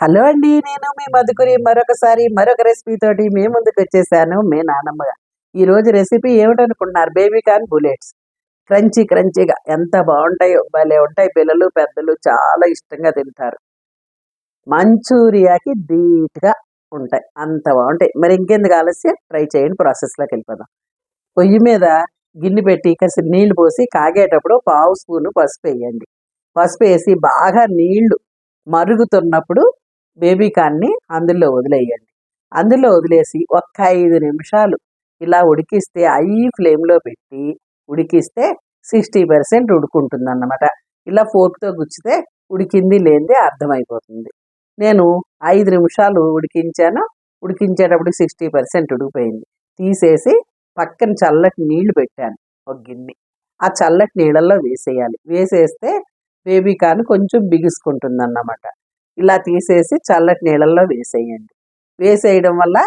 Hello అండి నేను మీ మధుకురి. మరొకసారి మరొక రెసిపీ తోటి మీ ముందుకు వచ్చేసాను మీ నానమ్మగా. ఈరోజు రెసిపీ ఏమిటనుకుంటున్నారు? బేబీ కార్న్ బుల్లెట్స్ క్రంచీ క్రంచీగా ఎంత బాగుంటాయో భలే ఉంటాయి. పిల్లలు పెద్దలు చాలా ఇష్టంగా తింటారు. మంచూరియాకి ధీటుగా ఉంటాయి. అంత బాగుంటాయి. మరి ఇంకెందుకు ఆలస్యం? ట్రై చేయండి. ప్రాసెస్లోకి వెళ్ళిపోదాం. పొయ్యి మీద గిన్నె పెట్టి కాసి నీళ్ళు పోసి కాగేటప్పుడు పావు స్పూను పసుపు వేయండి. పసుపు వేసి బాగా నీళ్ళు మరుగుతున్నప్పుడు బేబీ కార్న్ని అందులో వదిలేయండి. అందులో వదిలేసి ఒక్క ఐదు నిమిషాలు ఇలా ఉడికిస్తే ఐ ఫ్లేమ్లో పెట్టి ఉడికిస్తే సిక్స్టీ పర్సెంట్ ఉడుకుంటుంది అన్నమాట ఇలా ఫోర్క్తో గుచ్చితే ఉడికింది లేనిది అర్థమైపోతుంది. నేను ఐదు నిమిషాలు ఉడికించాను ఉడికించేటప్పుడు సిక్స్టీ పర్సెంట్ ఉడికిపోయింది. తీసేసి పక్కన చల్లటి నీళ్ళు పెట్టాను ఒక గిన్నె. ఆ చల్లటి నీళ్ళల్లో వేసేయాలి. వేసేస్తే బేబీ కాన్ కొంచెం బిగుసుకుంటుంది అన్నమాట ఇలా తీసేసి చల్లటి నీళ్ళల్లో వేసేయండి. వేసేయడం వల్ల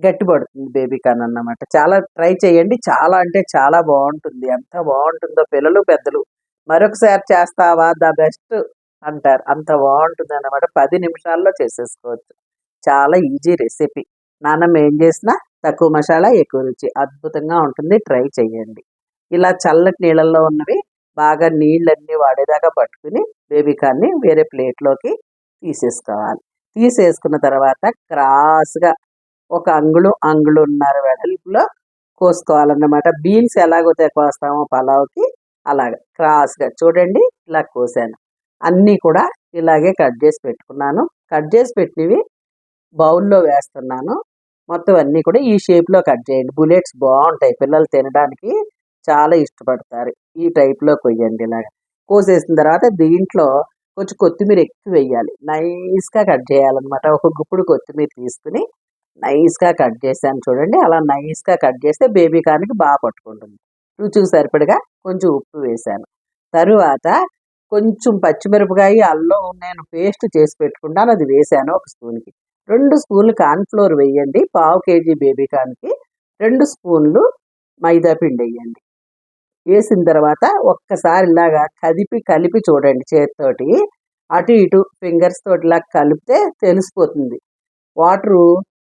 గట్టిపడుతుంది బేబీ కార్న్ అన్నమాట. చాలా ట్రై చేయండి. చాలా అంటే చాలా బాగుంటుంది. ఎంత బాగుంటుందో పిల్లలు పెద్దలు మరొకసారి చేస్తావా ద బెస్ట్ అంటారు. అంత బాగుంటుంది అన్నమాట. పది నిమిషాల్లో చేసేసుకోవచ్చు. చాలా ఈజీ రెసిపీ. నాన్నమ్మ ఏం చేసినా తక్కువ మసాలా ఎక్కువ రుచి. అద్భుతంగా ఉంటుంది. ట్రై చేయండి. ఇలా చల్లటి నీళ్ళల్లో ఉన్నవి బాగా నీళ్ళన్నీ వాడేదాకా పట్టుకుని బేబీ కార్న్ని వేరే ప్లేట్లోకి తీసేసుకోవాలి. తీసేసుకున్న తర్వాత క్రాస్గా ఒక అంగుళం అంగుళన్నర వెడల్పులో కోసుకోవాలన్నమాట. బీన్స్ ఎలాగైతే కోస్తామో పలావ్కి అలాగ క్రాస్గా. చూడండి ఇలా కోసాను. అన్నీ కూడా ఇలాగే కట్ చేసి పెట్టుకున్నాను. కట్ చేసి పెట్టినవి బౌల్లో వేస్తున్నాను. మొత్తం అన్నీ కూడా ఈ షేప్లో కట్ చేయండి. బుల్లెట్స్ బాగుంటాయి. పిల్లలు తినడానికి చాలా ఇష్టపడతారు. ఈ టైప్లో కొయ్యండి ఇలాగ. కోసేసిన తర్వాత దీంట్లో కొంచెం కొత్తిమీర ఎక్కువ వేయాలి. నైస్గా కట్ చేయాలన్నమాట. ఒక గుప్పుడు కొత్తిమీర తీసుకుని నైస్గా కట్ చేశాను చూడండి. అలా నైస్గా కట్ చేస్తే బేబీ కార్న్కి బాగా పట్టుకుంటుంది. రుచికి సరిపడగా కొంచెం ఉప్పు వేశాను. తరువాత కొంచెం పచ్చిమిరపకాయ అల్లం నేను పేస్ట్ చేసి పెట్టుకుంటాను. అది వేసాను ఒక స్పూన్కి. రెండు స్పూన్లు కార్న్ఫ్లోర్ వేయండి. పావు కేజీ బేబీ కార్న్కి రెండు స్పూన్లు మైదా పిండి వేయండి. వేసిన తర్వాత ఒక్కసారి ఇలాగా కదిపి కలిపి చూడండి చేతితోటి. అటు ఇటు ఫింగర్స్ తోటి ఇలా కలిపితే తెలిసిపోతుంది. వాటరు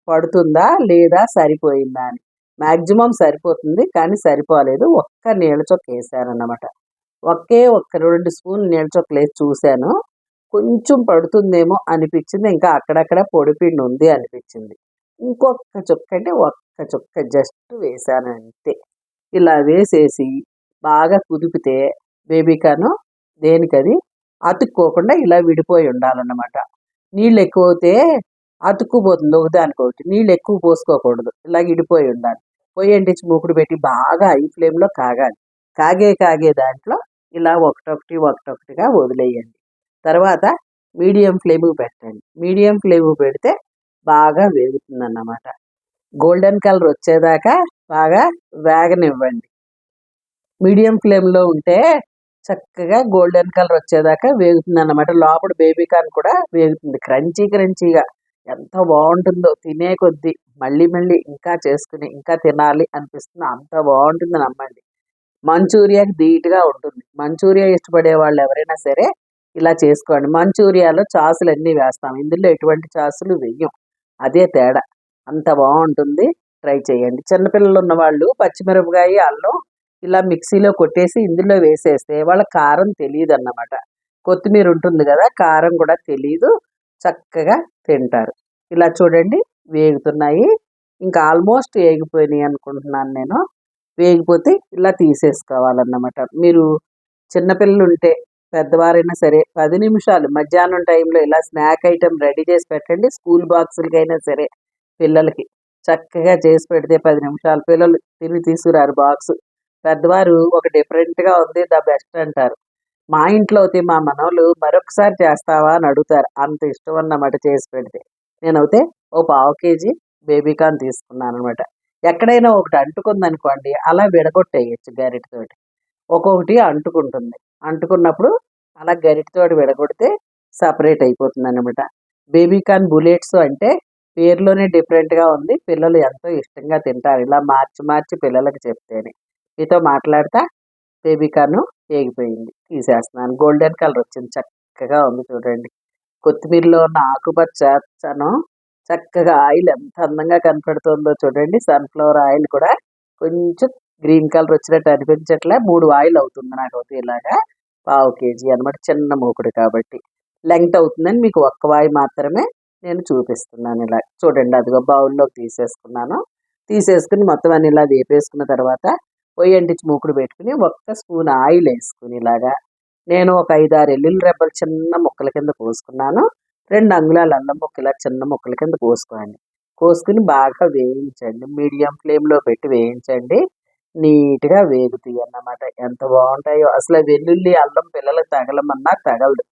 పడుతుందా లేదా సరిపోయిందా అని. మ్యాక్సిమం సరిపోతుంది కానీ సరిపోలేదు. ఒక్క నీళ్ళ చొక్క వేసానన్నమాట ఒకే ఒక్క రెండు స్పూన్ నీళ్ళ చొక్కలు వేసి చూశాను. కొంచెం పడుతుందేమో అనిపించింది. ఇంకా అక్కడక్కడ పొడిపిండి ఉంది అనిపించింది. ఇంకొక చుక్క అంటే ఒక్క చుక్క జస్ట్ వేసాను అంతే. ఇలా వేసేసి బాగా కుదిపితే బేబీకాను దేనికది? అతుక్కోకుండా ఇలా విడిపోయి ఉండాలన్నమాట. నీళ్ళు ఎక్కువ అవుతే అతుక్కుపోతుంది ఒకదానికి ఒకటి. నీళ్ళు ఎక్కువ పోసుకోకూడదు. ఇలా విడిపోయి ఉండాలి. పొయ్యి అంటించి మూకుడు పెట్టి బాగా హై ఫ్లేమ్లో కాగాలి. కాగే కాగే దాంట్లో ఇలా ఒకటొకటి ఒకటొకటిగా వదిలేయండి. తర్వాత మీడియం ఫ్లేమ్ పెట్టండి. మీడియం ఫ్లేమ్ పెడితే బాగా వేగుతుంది అన్నమాట గోల్డెన్ కలర్ వచ్చేదాకా బాగా వేగనివ్వండి. మీడియం ఫ్లేమ్లో ఉంటే చక్కగా గోల్డెన్ కలర్ వచ్చేదాకా వేగుతుంది అనమాట లోపల బేబీ కార్న్ కూడా వేగుతుంది. క్రంచీ క్రంచీగా. ఎంత బాగుంటుందో తినే కొద్దీ మళ్ళీ మళ్ళీ ఇంకా చేసుకుని ఇంకా తినాలి అనిపిస్తుంది. అంత బాగుంటుంది నమ్మండి. మంచూరియాకి ధీటుగా ఉంటుంది. మంచూరియా ఇష్టపడే వాళ్ళు ఎవరైనా సరే ఇలా చేసుకోండి. మంచూరియాలో చాసులు అన్నీ వేస్తాం. ఇందులో ఎటువంటి చాసులు వెయ్యం. అదే తేడా. అంత బాగుంటుంది. ట్రై చేయండి. చిన్నపిల్లలు ఉన్న వాళ్ళు పచ్చిమిరపకాయ అల్లం ఇలా మిక్సీలో కొట్టేసి ఇందులో వేసేస్తే వాళ్ళ కారం తెలియదు అన్నమాట కొత్తిమీర ఉంటుంది కదా కారం కూడా తెలియదు చక్కగా తింటారు. ఇలా చూడండి వేగుతున్నాయి. ఇంకా ఆల్మోస్ట్ వేగిపోయినాయి అనుకుంటున్నాను నేను. వేగిపోతే ఇలా తీసేసుకోవాలన్నమాట. మీరు చిన్నపిల్లలు ఉంటే పెద్దవారైనా సరే పది నిమిషాలు మధ్యాహ్నం టైంలో ఇలా స్నాక్ ఐటెం రెడీ చేసి పెట్టండి స్కూల్ బాక్సులకైనా సరే పిల్లలకి. చక్కగా చేసి పెడితే పది నిమిషాలు పిల్లలు తిరిగి తీసుకురారు బాక్స్. పెద్దవారు ఒక డిఫరెంట్గా ఉంది ద బెస్ట్ అంటారు. మా ఇంట్లో అయితే మా మనవలు మరొకసారి చేస్తావా అని అడుగుతారు. అంత ఇష్టం అన్నమాట చేసి పెడితే. నేనైతే ఓ పావు కేజీ బేబీకాన్ తీసుకున్నాను అనమాట ఎక్కడైనా ఒకటి అంటుకుంది అనుకోండి అలా విడగొట్టేయచ్చు గరిటతోటి ఒక్కొక్కటి అంటుకుంటుంది. అంటుకున్నప్పుడు అలా గరిటతోటి విడగొడితే సపరేట్ అయిపోతుంది అనమాట బేబీకాన్ బుల్లెట్స్ అంటే పేరులోనే డిఫరెంట్గా ఉంది. పిల్లలు ఎంతో ఇష్టంగా తింటారు. ఇలా మార్చి మార్చి పిల్లలకు చెప్తేనే. మీతో మాట్లాడతా బేబీ కార్న్ తీసేస్తున్నాను గోల్డెన్ కలర్ వచ్చింది. చక్కగా ఉంది చూడండి. కొత్తిమీరలో ఉన్న ఆకుపచ్చ చనం చక్కగా ఆయిల్ ఎంత అందంగా కనపడుతుందో చూడండి. సన్ఫ్లవర్ ఆయిల్ కూడా కొంచెం గ్రీన్ కలర్ వచ్చినట్టు అనిపించట్లే. మూడు ఆయిల్ అవుతుంది నాకు అవుతుంది ఇలాగా. పావు కేజీ అనమాట చిన్న మూకుడు కాబట్టి. లెంగ్త్ అవుతుందని మీకు ఒక్క వాయి మాత్రమే నేను చూపిస్తున్నాను ఇలా. చూడండి అదిగో బౌల్లోకి తీసేసుకున్నాను. తీసేసుకుని మొత్తం అన్ని ఇలా వేపేసుకున్న తర్వాత పొయ్యి అంటించి మూకుడు పెట్టుకుని ఒక్క స్పూన్ ఆయిల్ వేసుకుని ఇలాగా నేను ఒక ఐదారు ఎల్లుల్లి రెబ్బలు చిన్న ముక్కల కింద కోసుకున్నాను. రెండు అంగుళాలు అల్లం ముక్క ఇలా చిన్న ముక్కల కింద కోసుకోండి కోసుకుని బాగా వేయించండి. మీడియం ఫ్లేమ్లో పెట్టి వేయించండి. నీట్గా వేగుతాయి అన్నమాట. ఎంత బాగుంటాయో. అసలు వెల్లుల్లి అల్లం పిల్లలకు తగలమన్నా తగలదు.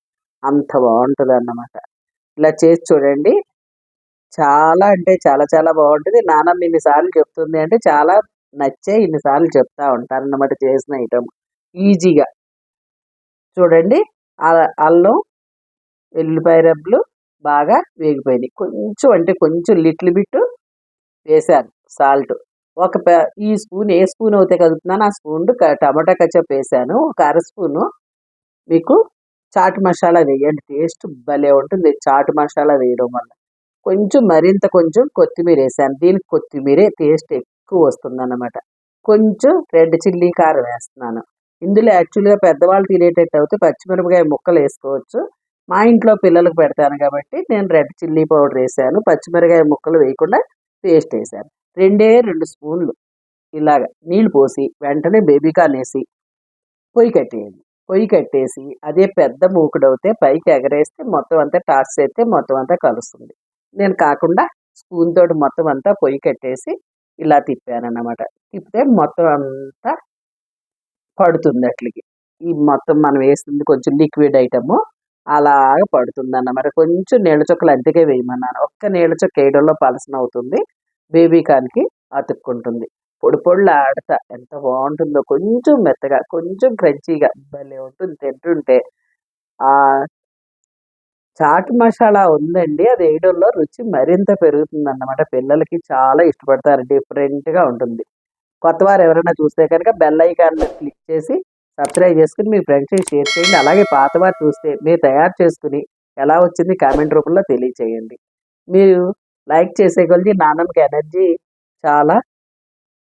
అంత బాగుంటుంది అన్నమాట. ఇలా చేసి చూడండి. చాలా అంటే చాలా చాలా బాగుంటుంది. నానమ్మ ఇన్నిసార్లు చెప్తుంది అంటే చాలా నచ్చే ఇన్నిసార్లు చెప్తా ఉంటారు అన్నమాట చేసిన ఐటమ్ ఈజీగా. చూడండి అల్లం వెల్లిపాయ రబ్బులు బాగా వేగిపోయినాయి. కొంచెం అంటే కొంచెం లిటిల్ బిట్ వేసాను సాల్ట్. ఒక ఈ స్పూన్ ఏ స్పూన్ అయితే కదుపుతున్నాను ఆ స్పూన్ టమాటా కచ్చప్ వేసాను ఒక అర స్పూను మీకు చాట్ మసాలా వేయండి టేస్ట్ భలే ఉంటుంది చాట్ మసాలా వేయడం వల్ల. కొంచెం మరింత కొంచెం కొత్తిమీర వేసాను దీనికి కొత్తిమీరే టేస్ట్ ఎక్కువ వస్తుందన్నమాట. కొంచెం రెడ్ చిల్లీ కారం వేస్తున్నాను. ఇందులో యాక్చువల్గా పెద్దవాళ్ళు తినేటట్టు అయితే పచ్చిమిరపకాయ ముక్కలు వేసుకోవచ్చు. మా ఇంట్లో పిల్లలకు పెడతాను కాబట్టి నేను రెడ్ చిల్లీ పౌడర్ వేసాను. పచ్చిమిరపకాయ ముక్కలు వేయకుండా పేస్ట్ వేసాను. రెండే రెండు స్పూన్లు. ఇలాగ నీళ్ళు పోసి వెంటనే బేబీకాన్ వేసి పొయ్యి కట్టేయండి. పొయ్యి కట్టేసి అదే పెద్ద మూకుడవుతే పైకి ఎగరేస్తే మొత్తం అంతా టాస్ అయితే మొత్తం అంతా కలుస్తుంది. నేను కాకుండా స్పూన్ తోటి మొత్తం అంతా పొయ్యి కట్టేసి ఇలా తిప్పాను అన్నమాట తిప్పితే మొత్తం అంతా పడుతుంది అట్లకి. ఈ మొత్తం మనం వేసింది కొంచెం లిక్విడ్ ఐటము అలాగ పడుతుంది అన్నమాట కొంచెం నీళ్ళ చుక్కలు అంతకే వేయమన్నాను. ఒక్క నీళ్ళ చుక్క వేయడంలో పలసన అవుతుంది. బేబీ కాన్కి అతుక్కుంటుంది. పొడి పొడులు ఆడతా ఎంత బాగుంటుందో కొంచెం మెత్తగా కొంచెం క్రంచీగా భలే ఉంటుంది. తింటుంటే చాట్ మసాలా ఉందండి. అది వేయడంలో రుచి మరింత పెరుగుతుంది అన్నమాట పిల్లలకి చాలా ఇష్టపడతారు. డిఫరెంట్గా ఉంటుంది. కొత్త వారు ఎవరైనా చూస్తే కనుక బెల్ ఐకాన్ క్లిక్ చేసి సబ్స్క్రైబ్ చేసుకుని మీ ఫ్రెండ్స్కి షేర్ చేయండి. అలాగే పాత వారు చూస్తే మీరు తయారు చేసుకుని ఎలా వచ్చింది కామెంట్ రూపంలో తెలియచేయండి. మీరు లైక్ చేసే కొలిచి నాన్నమ్మకి ఎనర్జీ చాలా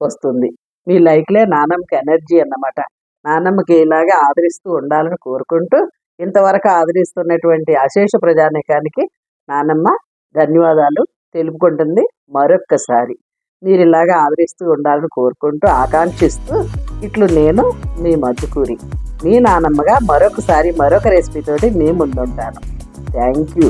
వస్తుంది. మీ లైక్లే నాన్నమ్మకి ఎనర్జీ అన్నమాట. నాన్నమ్మకి ఇలాగే ఆదరిస్తూ ఉండాలని కోరుకుంటూ ఇంతవరకు ఆదరిస్తున్నటువంటి అశేష ప్రజానికానికి నానమ్మ ధన్యవాదాలు తెలుపుకుంటుంది మరొక్కసారి. మీరు ఇలాగా ఆదరిస్తూ ఉండాలని కోరుకుంటూ ఆకాంక్షిస్తూ ఇట్లు నేను మీ మధుకూరి. మీ నానమ్మగా మరొకసారి మరొక రెసిపీతోటి మీ ముందుంటాను. Thank you.